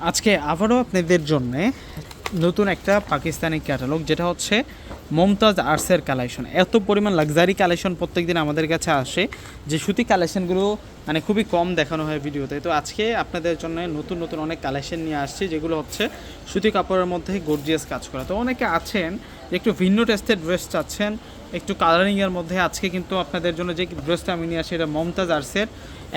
আজকে আবারও আপনাদের জন্যে নতুন একটা পাকিস্তানি ক্যাটালগ যেটা হচ্ছে মমতাজ আর্টসের কালেকশন এত পরিমাণ লাক্সারি কালেকশন প্রত্যেকদিন আমাদের কাছে আসে, যে সুতি কালেকশনগুলো মানে খুবই কম দেখানো হয় ভিডিওতে। তো আজকে আপনাদের জন্য নতুন নতুন অনেক কালেকশন নিয়ে আসছি, যেগুলো হচ্ছে সুতি কাপড়ের মধ্যে গর্জিয়াস কাজ করা। তো অনেকে আছেন, একটু ভিন্ন টেস্টের ড্রেস চাচ্ছেন, একটু কালারিংয়ের মধ্যে। আজকে কিন্তু আপনাদের জন্য যে ড্রেসটা আমি নিয়ে আসি, এটা মমতাজ আর্টসের।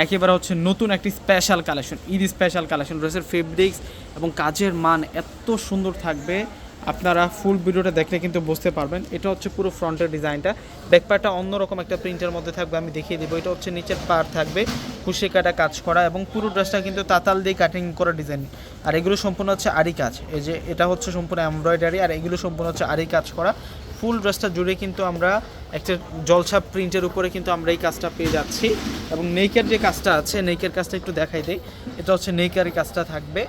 একেবারে হচ্ছে নতুন একটি special collection Eid special collection ড্রেসের ফেব্রিক্স এবং কাজের মান এত সুন্দর থাকবে। আপনারা ফুল ভিডিওটা দেখলে কিন্তু বুঝতে পারবেন। এটা হচ্ছে পুরো ফ্রন্টের ডিজাইনটা। ব্যাকপারটা অন্যরকম একটা প্রিন্টের মধ্যে থাকবে, আমি দেখিয়ে দেবো। এটা হচ্ছে নিচের পার থাকবে কুশি কাটা কাজ করা এবং পুরো ড্রেসটা কিন্তু তাতাল দিয়ে কাটিং করা ডিজাইন আর এগুলো সম্পূর্ণ হচ্ছে আরি কাজ। এই যে এটা হচ্ছে সম্পূর্ণ এমব্রয়ডারি আর এগুলো সম্পূর্ণ হচ্ছে আরি কাজ করা। ফুল ড্রেসটা জুড়ে কিন্তু আমরা একটা জলছাপ প্রিন্টের উপরে কিন্তু আমরা এই কাজটা পেয়ে যাচ্ছি। এবং নেইকের যে কাজটা আছে নেইকের কাজটা একটু দেখাই দেই। এটা হচ্ছে নেইকারি কাজটা থাকবে।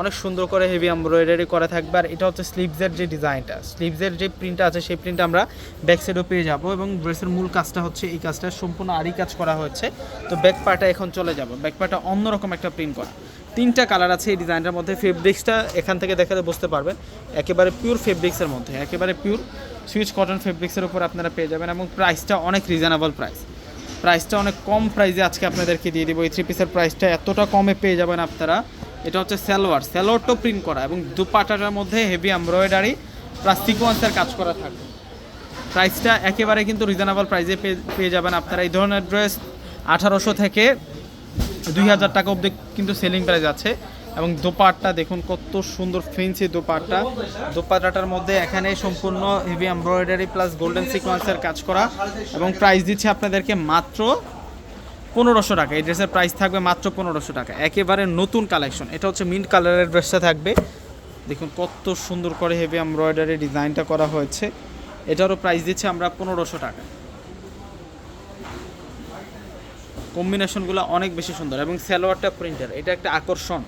অনেক সুন্দর করে হেভি এমব্রয়ডারি করা থাকবে আর এটা হচ্ছে স্লিভসের যে ডিজাইনটা। স্লিভসের যে প্রিন্টটা আছে, সেই প্রিন্টটা আমরা ব্যাক সাইডও পেয়ে যাব এবং ড্রেসের মূল কাজটা হচ্ছে এই কাজটা সম্পূর্ণ আরই কাজ করা হয়েছে। তো ব্যাক পার্টটা এখন চলে যাব। ব্যাক পার্টটা অন্যরকম একটা প্রিন্ট করা। তিনটা কালার আছে এই ডিজাইনটার মধ্যে। ফেব্রিক্সটা এখান থেকে দেখালে বুঝতে পারবেন। একেবারে পিওর ফেব্রিক্সের মধ্যে, একেবারে পিওর সুইচ কটন ফেব্রিক্সের উপর আপনারা পেয়ে যাবেন এবং প্রাইসটা অনেক রিজনেবল প্রাইস প্রাইসটা অনেক কম প্রাইসে আজকে আপনাদেরকে দিয়ে দিব। এই থ্রি পিসের প্রাইসটা এতটা কমে পেয়ে যাবেন আপনারা। এটা হচ্ছে সালোয়ার। সালোয়ারটাও প্রিন্ট করা এবং দুপাটাটার মধ্যে হেভি এমব্রয়ডারি প্লাস সিকোয়েন্সের কাজ করা থাকবে প্রাইসটা একেবারে কিন্তু রিজনেবল প্রাইসে পেয়ে যাবেন আপনারা। এই ধরনের ড্রেস আঠারোশো থেকে দুই হাজার টাকা অবধি কিন্তু সেলিং প্রাইস আছে। এবং দোপাট্টা দেখুন কত সুন্দর ফেন্সি দোপাট্টা। দোপাট্টাটার মধ্যে এখানে সম্পূর্ণ হেভি এমব্রয়ডারি প্লাস গোল্ডেন সিকোয়েন্সের কাজ করা। এবং প্রাইস দিচ্ছে আপনাদেরকে মাত্র পনেরোশো টাকা। এই ড্রেসের প্রাইস থাকবে মাত্র পনেরোশো টাকা। একেবারে নতুন কালেকশন এটা হচ্ছে মিন্ট কালারের ড্রেসটা থাকবে। দেখুন কত সুন্দর করে হেভি এমব্রয়ডারি ডিজাইনটা করা হয়েছে। এটারও প্রাইস দিচ্ছে আমরা পনেরোশো টাকা। কম্বিনেশনগুলো অনেক বেশি সুন্দর এবং সালোয়ারটা প্রিন্টার এটা একটা আকর্ষণ।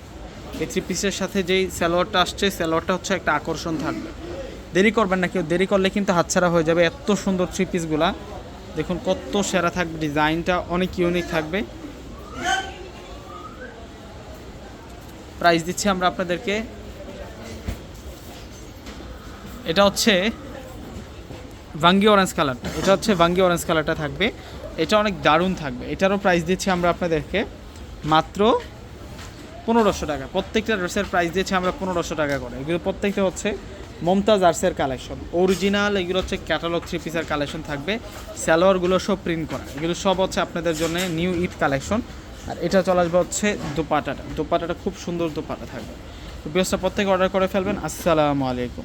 এই থ্রি পিসের সাথে যেই সালোয়ারটা আসছে, সালোয়ারটা হচ্ছে একটা আকর্ষণ থাকবে। দেরি করবেন না কেউ। দেরি করলে কিন্তু হাতছাড়া হয়ে যাবে। এত সুন্দর থ্রি পিসগুলা দেখুন, কত সেরা থাকবে, ডিজাইনটা অনেক ইউনিক থাকবে। প্রাইস দিচ্ছি আমরা আপনাদেরকে। এটা হচ্ছে ভাঙ্গি অরেঞ্জ কালারটা এটা হচ্ছে ভাঙ্গি অরেঞ্জ কালারটা থাকবে। এটা অনেক দারুণ থাকবে। এটারও প্রাইস দিচ্ছি আমরা আপনাদেরকে মাত্র পনেরোশো টাকা। প্রত্যেকটা ড্রেসের প্রাইস দিয়েছি আমরা পনেরোশো টাকা করে। এগুলো প্রত্যেকটা হচ্ছে মমতাজ আর্টসের কালেকশন অরিজিনাল এগুলো হচ্ছে ক্যাটালগ থ্রি পিসের কালেকশন থাকবে। স্যালোয়ারগুলো সব প্রিন্ট করা। এগুলো সব হচ্ছে আপনাদের জন্য নিউ ইট কালেকশন আর এটা চলে আসবে হচ্ছে দোপাটাটা। দোপাটাটা খুব সুন্দর দোপাটা থাকবে। তো বিয়সটা প্রত্যেকে অর্ডার করে ফেলবেন। আসসালামু আলাইকুম।